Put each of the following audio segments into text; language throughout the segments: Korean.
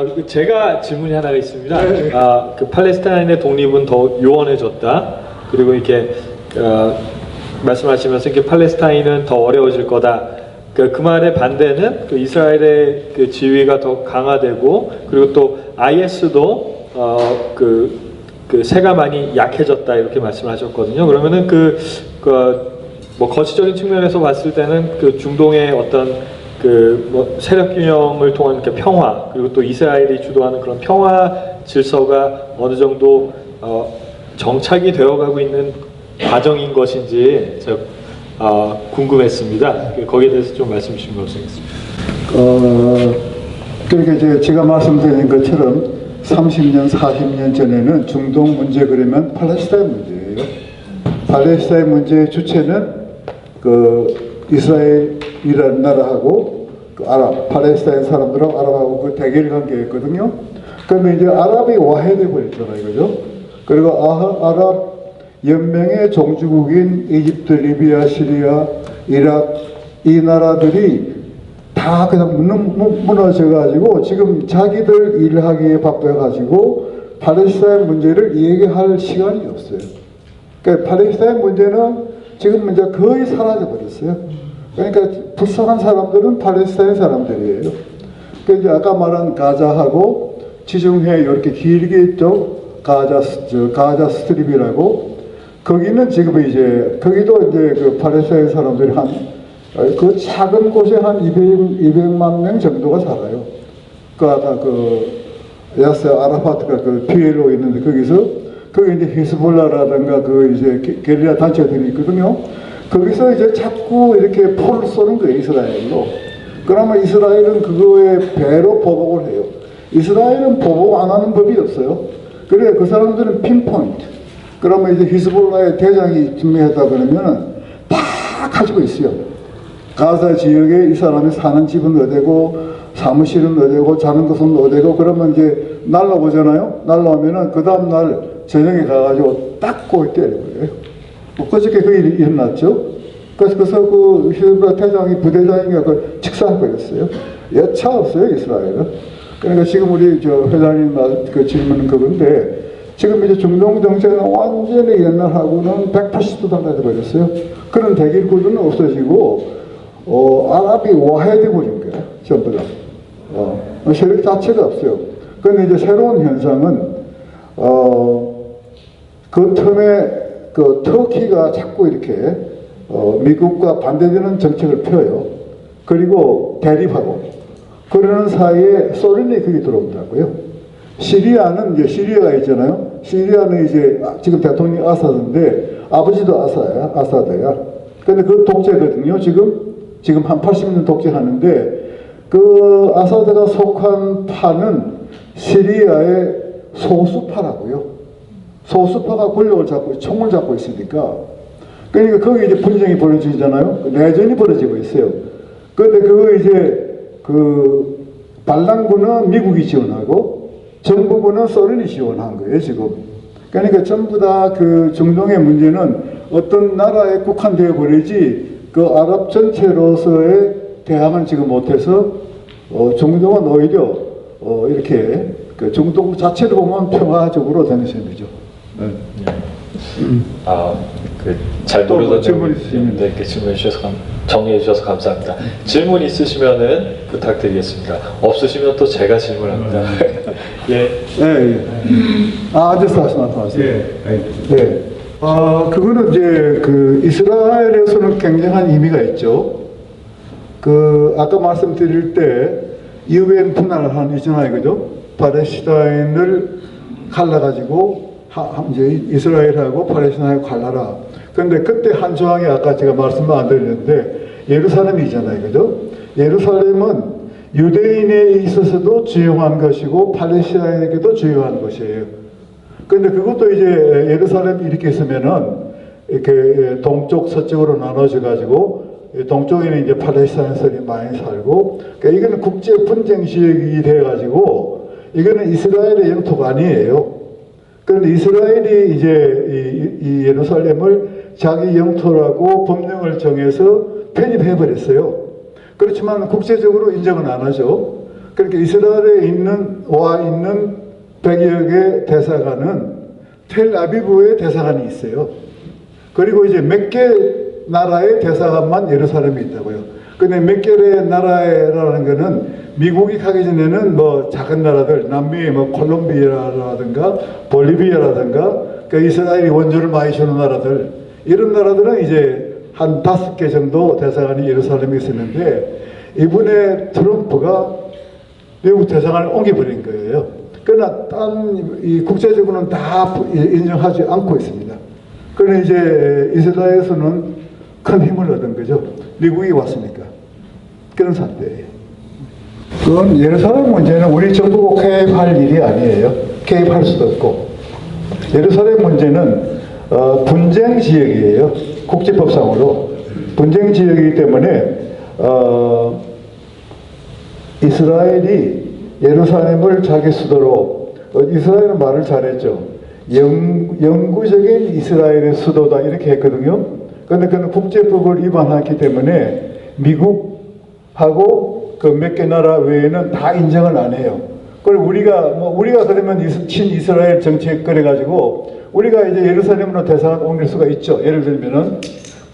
아, 그 제가 질문이 하나가 있습니다. 네. 아, 그 팔레스타인의 독립은 더 요원해졌다. 그리고 이렇게 어, 말씀하시면서 이렇게 팔레스타인은 더 어려워질 거다. 그, 그 말의 반대는 그 이스라엘의 그 지위가 더 강화되고 그리고 또 IS도 어, 그, 그 세가 많이 약해졌다 이렇게 말씀하셨거든요. 그러면은 그, 그 뭐 거시적인 측면에서 봤을 때는 그 중동의 어떤 그 뭐 세력 균형을 통한 그 평화 그리고 또 이스라엘이 주도하는 그런 평화 질서가 어느 정도 어, 정착이 되어가고 있는 과정인 것인지 저 어, 궁금했습니다. 그 거기에 대해서 좀 말씀 주시면 감사하겠습니다. 어, 그러니까 제가 말씀드린 것처럼 30년, 40년 전에는 중동 문제 그러면 팔레스타인 문제예요. 팔레스타인 문제의 주체는 그 이스라엘 이라는 나라하고 그 아랍, 팔레스타인 사람들하고 아랍하고 그 대결 관계였거든요. 그러면 이제 아랍이 와해돼 버렸잖아요, 그죠? 그리고 아, 아랍 연맹의 종주국인 이집트, 리비아, 시리아, 이락 이 나라들이 다 그냥 무- 무너져가지고 지금 자기들 일하기에 바빠가지고 팔레스타인 문제를 얘기할 시간이 없어요. 그러니까 팔레스타인 문제는 지금 이제 거의 사라져 버렸어요. 그러니까 불쌍한 사람들은 팔레스타인 사람들이에요. 그 이제 아까 말한 가자하고 지중해 이렇게 길게 있죠. 가자 가자 스트립이라고 거기는 지금 이제 거기도 이제 그 팔레스타인 사람들이 한 그 작은 곳에 한 200, 200만 명 정도가 살아요. 그 아까 그 야스 아라파트가 그 피에로 있는데 거기서 거기 이제 히스볼라라든가 그 이제 게- 게릴라 단체들이 있거든요. 거기서 이제 자꾸 이렇게 포를 쏘는 거예요 이스라엘로. 그러면 이스라엘은 그거에 배로 보복을 해요. 이스라엘은 보복 안 하는 법이 없어요. 그래 그 사람들은 핀포인트. 그러면 이제 히스볼라의 대장이 증명했다 그러면은 다 가지고 있어요. 가자 지역에 이 사람이 사는 집은 어디고 사무실은 어디고 자는 곳은 어디고 그러면 이제 날라오잖아요. 날라오면은 그 다음 날 저녁에 가가지고 딱 골 때려버려요. 뭐 그저께 그 일이 일어났죠. 그래서 그래서 그 히브라 대장이 부대장인가 그 직사해버렸어요. 여차 없어요 이스라엘은. 그러니까 지금 우리 저 회장님 말- 그 질문은 그건데 지금 이제 중동 정세는 완전히 옛날하고는 180도 달라져 버렸어요. 그런 대결 구도는 없어지고 어, 아랍이 와해돼 버린 거예요. 전부 다. 어, 세력 자체가 없어요. 그런데 이제 새로운 현상은 어, 그 틈에 그 터키가 자꾸 이렇게 어, 미국과 반대되는 정책을 펴요. 그리고 대립하고 그러는 사이에 소련이 거기 들어온다고요. 시리아는 이제 시리아가 있잖아요. 시리아는 이제 지금 대통령이 아사드인데 아버지도 아사야, 아사드야. 근데 그 독재거든요. 지금 지금 한 80년 독재하는데 그 아사드가 속한 파는 시리아의 소수파라고요. 소수파가 권력을 잡고 총을 잡고 있으니까 그러니까 거기 이제 분쟁이 벌어지잖아요. 내전이 벌어지고 있어요. 그런데 그거 이제 그 반란군은 미국이 지원하고 정부군은 소련이 지원한 거예요 지금. 그러니까 전부 다 그 중동의 문제는 어떤 나라에 국한되어 버리지 그 아랍 전체로서의 대항은 지금 못해서 어, 중동은 오히려 어, 이렇게 그 중동 자체를 보면 평화적으로 되는 셈이죠. 네. 아, 그잘 또뭐 모르던 있으시면. 네, 이렇게 질문해 주셔서 감, 정리해 주셔서 감사합니다. 질문 있으시면은 부탁드리겠습니다. 없으시면 또 제가 질문합니다. 예. 예, 예. 아, 아저씨 말씀하세요. 네. 아, 그거는 이제 그 이스라엘에서는 굉장한 의미가 있죠. 그 아까 말씀드릴 때 유엔 분할을 한 있잖아요, 그죠? 팔레스타인을 갈라가지고 이제 이스라엘하고 팔레스타인하고 갈라라. 그런데 그때 한 조항이 아까 제가 말씀 안 드렸는데 예루살렘이잖아요, 그죠? 예루살렘은 유대인에 있어서도 주요한 것이고 팔레스타인에게도 주요한 것이에요. 근데 그것도 이제 예루살렘이 이렇게 있으면은 이렇게 동쪽 서쪽으로 나눠져 가지고 동쪽에는 이제 팔레스타인들이 많이 살고 그러니까 이거는 국제 분쟁 지역이 돼 가지고 이거는 이스라엘의 영토가 아니에요. 그런데 이스라엘이 이제 이, 이 예루살렘을 자기 영토라고 법령을 정해서 편입해 버렸어요. 그렇지만 국제적으로 인정은 안 하죠. 그러니까 이스라엘에 있는 와 있는 100여 개 대사관은 텔아비브에 대사관이 있어요. 그리고 이제 몇 개 나라의 대사관만 예루살렘에 있다고요. 근데 몇 개의 나라라는 거는 미국이 가기 전에는 뭐 작은 나라들, 남미의 뭐 콜롬비아라든가 볼리비아라든가 그 이스라엘이 원조를 많이 주는 나라들 이런 나라들은 이제 한 다섯 개 정도 대사관이 예루살렘에 있었는데 이번에 트럼프가 미국 대사관을 옮겨버린 거예요. 그러나 딴 이 국제적으로는 다 인정하지 않고 있습니다. 그러나 이제 이스라엘에서는 큰 힘을 얻은 거죠. 미국이 왔으니까. 그런 상태예요. 그건 예루살렘 문제는 우리 정부가 개입할 일이 아니에요. 개입할 수도 없고. 예루살렘 문제는 어, 분쟁 지역이에요. 국제법상으로. 분쟁 지역이기 때문에 어, 이스라엘이 예루살렘을 자기 수도로 어, 이스라엘은 말을 잘했죠. 영, 영구적인 이스라엘의 수도다 이렇게 했거든요. 그런데 그는 국제법을 위반했기 때문에 미국 하고 그 몇 개 나라 외에는 다 인정을 안 해요. 그리고 우리가 뭐 우리가 그러면 이스- 친이스라엘 정책 그래 가지고 우리가 이제 예루살렘으로 대사관 옮길 수가 있죠. 예를 들면은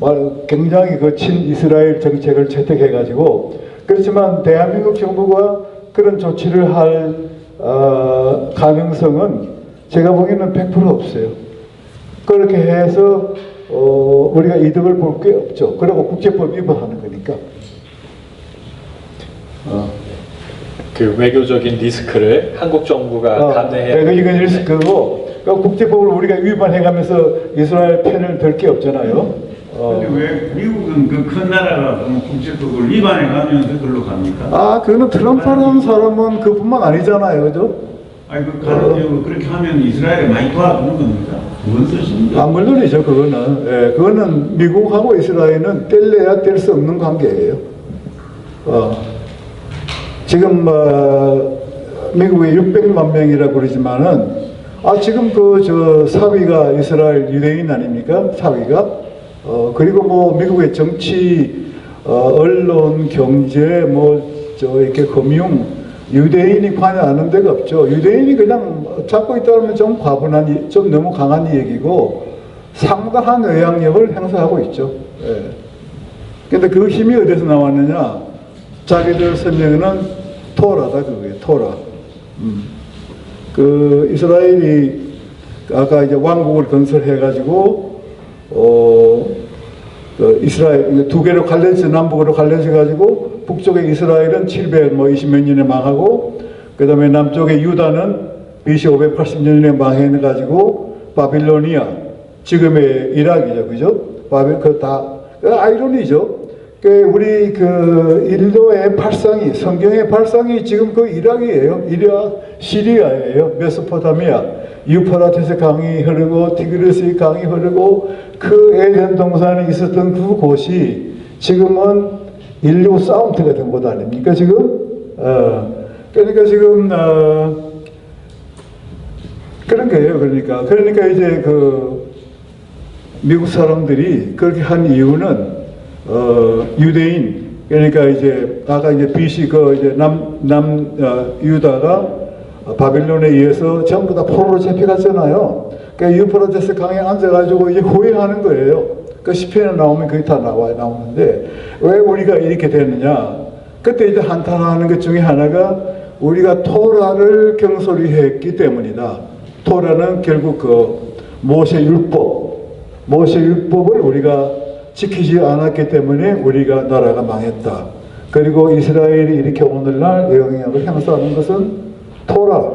말 굉장히 그 친이스라엘 정책을 채택해 가지고 그렇지만 대한민국 정부가 그런 조치를 할 어, 가능성은 제가 보기에는 100% 없어요. 그렇게 해서 어, 우리가 이득을 볼 게 없죠. 그리고 국제법 위반하는 거니까. 어. 그 외교적인 리스크를 한국 정부가 어, 감내해야 네, 이건 리스크고 그 국제법을 우리가 위반해가면서 이스라엘 편을 들 게 없잖아요. 어. 근데 왜 미국은 그 큰 나라가 국제법을 위반해 가면서 그걸로 갑니까? 아, 그거는 트럼프라는 사람은 그뿐만 아니잖아요, 그죠? 아니 그 가르쳐 그렇게 하면 이스라엘에 많이 도와주는 겁니까? 뭔 뜻입니까? 아, 물론이죠, 그거는. 예, 그거는 미국하고 이스라엘은 뗄래야 뗄 수 없는 관계예요. 어, 지금, 어, 미국에 600만 명이라고 그러지만은, 아, 지금 그, 저, 사위가 이스라엘 유대인 아닙니까? 사위가? 어, 그리고 뭐, 미국의 정치, 어, 언론, 경제, 뭐, 저, 이렇게 금융, 유대인이 관여하는 데가 없죠. 유대인이 그냥 잡고 있다 그러면 좀 과분한, 이- 좀 너무 강한 얘기고 상당한 영향력을 행사하고 있죠. 예. 근데 그 힘이 어디서 나왔느냐? 자기들 설명에는 토라다 그거예요. 토라. 음. 그 이스라엘이 아까 이제 왕국을 건설해가지고 어, 그 이스라엘 두 개로 갈려져 남북으로 갈려져 가지고 북쪽의 이스라엘은 700뭐 20몇 년에 망하고 그 다음에 남쪽의 유다는 BC 580년에 망해 가지고 바빌로니아 지금의 이락이죠, 그죠? 바빌 그다 아이러니죠. 그 우리 그 인도의 발상이 성경의 발상이 지금 그 이락이에요. 이락 시리아예요. 메소포타미아 유프라테스 강이 흐르고 티그리스 강이 흐르고 그 에덴 동산에 있었던 그 곳이 지금은 인류 싸움터가 된 곳 아닙니까 지금? 어, 그러니까 지금 어, 그런 거예요. 그러니까 그러니까 이제 그 미국 사람들이 그렇게 한 이유는 어, 유대인 그러니까 이제 아까 이제 BC 그 이제 남남 어, 유다가 바빌론에 의해서 전부 다 포로로 잡혀갔잖아요. 그러니까 유프라테스 강에 앉아가지고 이제 후회하는 거예요. 그 시편에 나오면 그게 다 나와 나오는데 왜 우리가 이렇게 되느냐? 그때 이제 한탄하는 것 중에 하나가 우리가 토라를 경솔히 했기 때문이다. 토라는 결국 그 모세 율법, 모세 율법을 우리가 지키지 않았기 때문에 우리가 나라가 망했다. 그리고 이스라엘이 이렇게 오늘날 영향을 행사하는 것은 토라,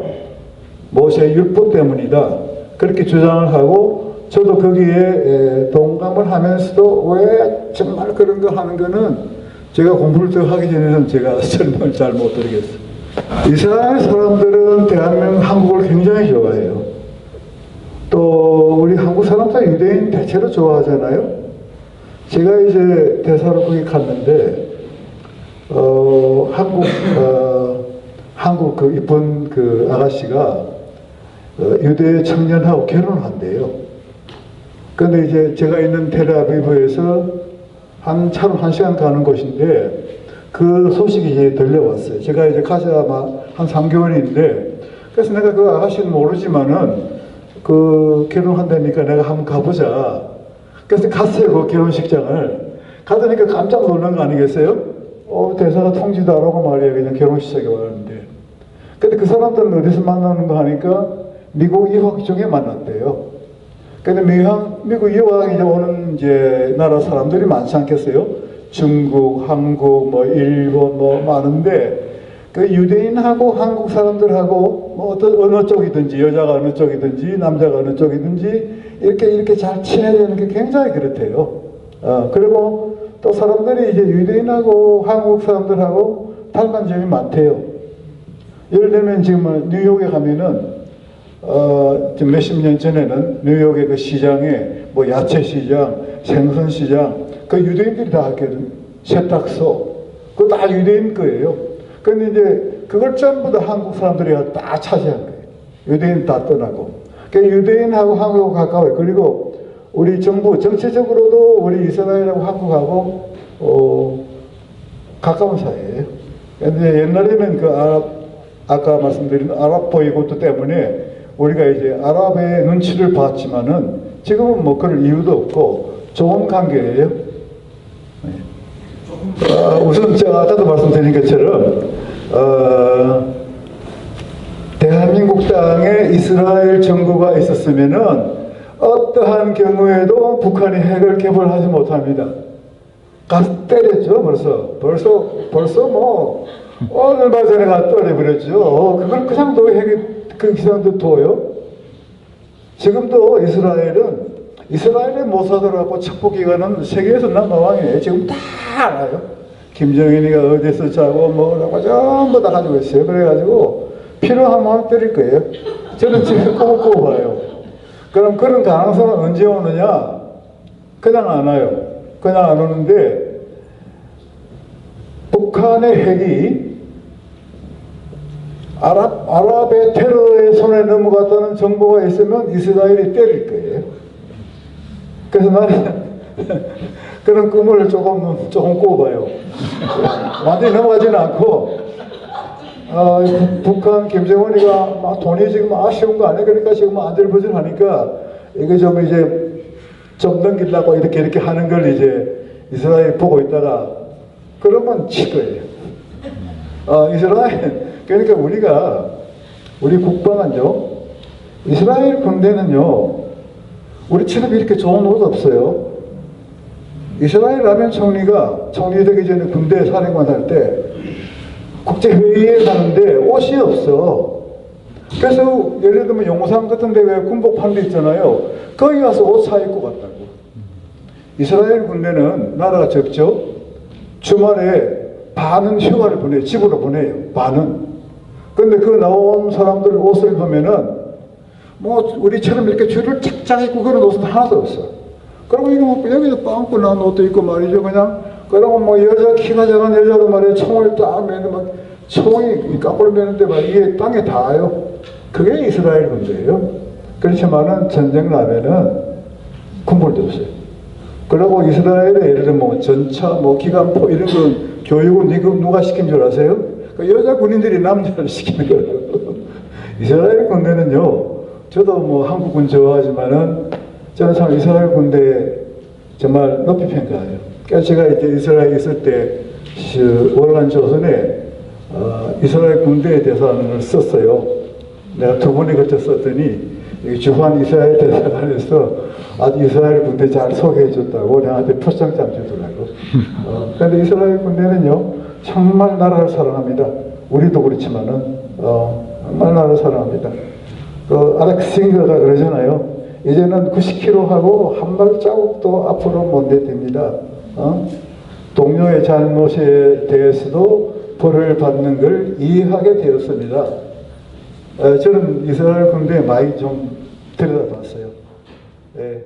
모세 율법 때문이다. 그렇게 주장을 하고 저도 거기에 에, 동감을 하면서도 왜 정말 그런 거 하는 거는 제가 공부를 더 하기 전에는 제가 설명을 잘 못 드리겠어요. 이스라엘 사람들은 대한민국 한국을 굉장히 좋아해요. 또 우리 한국 사람들 유대인 대체로 좋아하잖아요. 제가 이제 대사로 거기 갔는데 어, 한국 어, 한국 그 이쁜 그 아가씨가 어, 유대 청년하고 결혼한대요. 근데 이제 제가 있는 텔아비브에서 한 차로 한 시간 가는 곳인데 그 소식이 이제 들려왔어요. 제가 이제 가서 아마 한 3개월인데 그래서 내가 그 아가씨는 모르지만은 그 결혼한다니까 내가 한번 가보자. 그래서 갔어요 그 결혼식장을. 가더니까 깜짝 놀란 거 아니겠어요? 어 대사가 하고 말이야 그냥 결혼식장에 왔는데. 근데 그 사람들은 어디서 만나는 거 하니까 미국 유학 중에 만났대요. 근데 미국, 미국 유학 이제 오는 이제 나라 사람들이 많지 않겠어요? 중국, 한국, 뭐 일본 뭐 많은데 그 유대인하고 한국 사람들하고 뭐 어떤 어느 쪽이든지 여자가 어느 쪽이든지 남자가 어느 쪽이든지 이렇게 이렇게 잘 친해지는 게 굉장히 그렇대요. 어, 그리고 또 사람들이 이제 유대인하고 한국 사람들하고 닮은 점이 많대요. 예를 들면 지금 뭐 뉴욕에 가면은 어, 몇십 년 전에는 뉴욕의 그 시장에 뭐 야채 시장, 생선 시장, 그 유대인들이 다 했거든. 세탁소, 그거 다 유대인 거예요. 근데 이제 그걸 전부 다 한국 사람들이 다 차지한 거예요. 유대인 다 떠나고. 그 유대인하고 한국하고 가까워요. 그리고 우리 정부 정치적으로도 우리 이스라엘하고 한국하고 어, 가까운 사이예요. 근데 옛날에는 그 아랍, 아까 말씀드린 아랍 보이고트 때문에 우리가 이제 아랍의 눈치를 봤지만은 지금은 뭐 그럴 이유도 없고 좋은 관계예요. 네. 어, 우선 제가 아까도 말씀드린 것처럼 어, 대한민국 땅에 이스라엘 정부가 있었으면은 어떠한 경우에도 북한이 핵을 개발하지 못합니다. 가서 때렸죠, 벌써. 벌써, 벌써 뭐, 얼마 전에 가서 때려버렸죠. 어, 그걸 그냥 도 핵이, 그 기사도 둬요. 지금도 이스라엘은, 이스라엘의 모사드라고 첩보기관은 세계에서 남마왕이에요. 지금 다 알아요. 김정은이가 어디서 자고 뭐라고 전부 다 가지고 있어요. 그래가지고 필요하면 때릴 거예요. 저는 지금 꼬고 봐요. 그럼 그런 가능성은 언제 오느냐? 그냥 안 와요. 그냥 안 오는데 북한의 핵이 아랍, 아랍의 테러의 손에 넘어갔다는 정보가 있으면 이스라엘이 때릴 거예요. 그래서 나는 그런 꿈을 조금, 조금 꿔봐요. 완전히 넘어가지는 않고, 어, 북한 김정은이가 막 돈이 지금 아쉬운 거 아니야? 그러니까 지금 아들부질 하니까 이게 좀 이제 좀 넘기려고 이렇게 이렇게 하는 걸 이제 이스라엘 보고 있다가 그러면 칠 거예요. 어, 이스라엘, 그러니까 우리가 우리 국방은요, 이스라엘 군대는요, 우리처럼 이렇게 좋은 옷 없어요. 이스라엘 라면 총리가 총리 되기 전에 군대 사령관 할 때 국제회의에 가는데 옷이 없어. 그래서 예를 들면 용산 같은 데 왜 군복 데 있잖아요. 거기 가서 옷 사 입고 갔다고. 이스라엘 군대는 나라가 적죠. 주말에 반은 휴가를 보내요. 집으로 보내요. 반은. 근데 그 나온 사람들 옷을 보면은 뭐 우리처럼 이렇게 줄을 쫙쫙 입고 그런 옷은 하나도 없어. 그리고 이거 여기서 빵꾸 난 옷도 있고 말이죠. 그냥 그리고 뭐 여자 키가 작은 여자도 말이야 총을 딱막 총이 까불 매는데 막 이게 땅에 닿아요. 그게 이스라엘 군대예요. 그렇지만은 전쟁 나면은 군벌도 없어요. 그리고 이스라엘에 예를 들면 뭐 전차, 뭐 기관포 이런 건 교육은 누가, 누가 시킨 줄 아세요? 그 여자 군인들이 남자를 시키는 거예요. 이스라엘 군대는요, 저도 뭐 한국 군 좋아하지만은 저는 참 이스라엘 군대 정말 높이 평가해요. 그래서 제가 이제 이스라엘에 있을 때그 월간 조선에 어, 이스라엘 군대에 대해서는 썼어요. 내가 두 번에 걸쳐 썼더니 이 주한 이스라엘 대사관에서 아주 이스라엘 군대 잘 소개해 줬다고 내한테 표창장 주더라고. 어, 근데 이스라엘 군대는요, 정말 나라를 사랑합니다. 우리도 그렇지만은, 어, 정말 나라를 사랑합니다. 그 알렉싱거가 그러잖아요. 이제는 90km 하고 한 발자국도 앞으로 못 내댑니다. 어? 동료의 잘못에 대해서도 벌을 받는 걸 이해하게 되었습니다. 에, 저는 이스라엘 군대에 많이 좀 들여다봤어요. 예.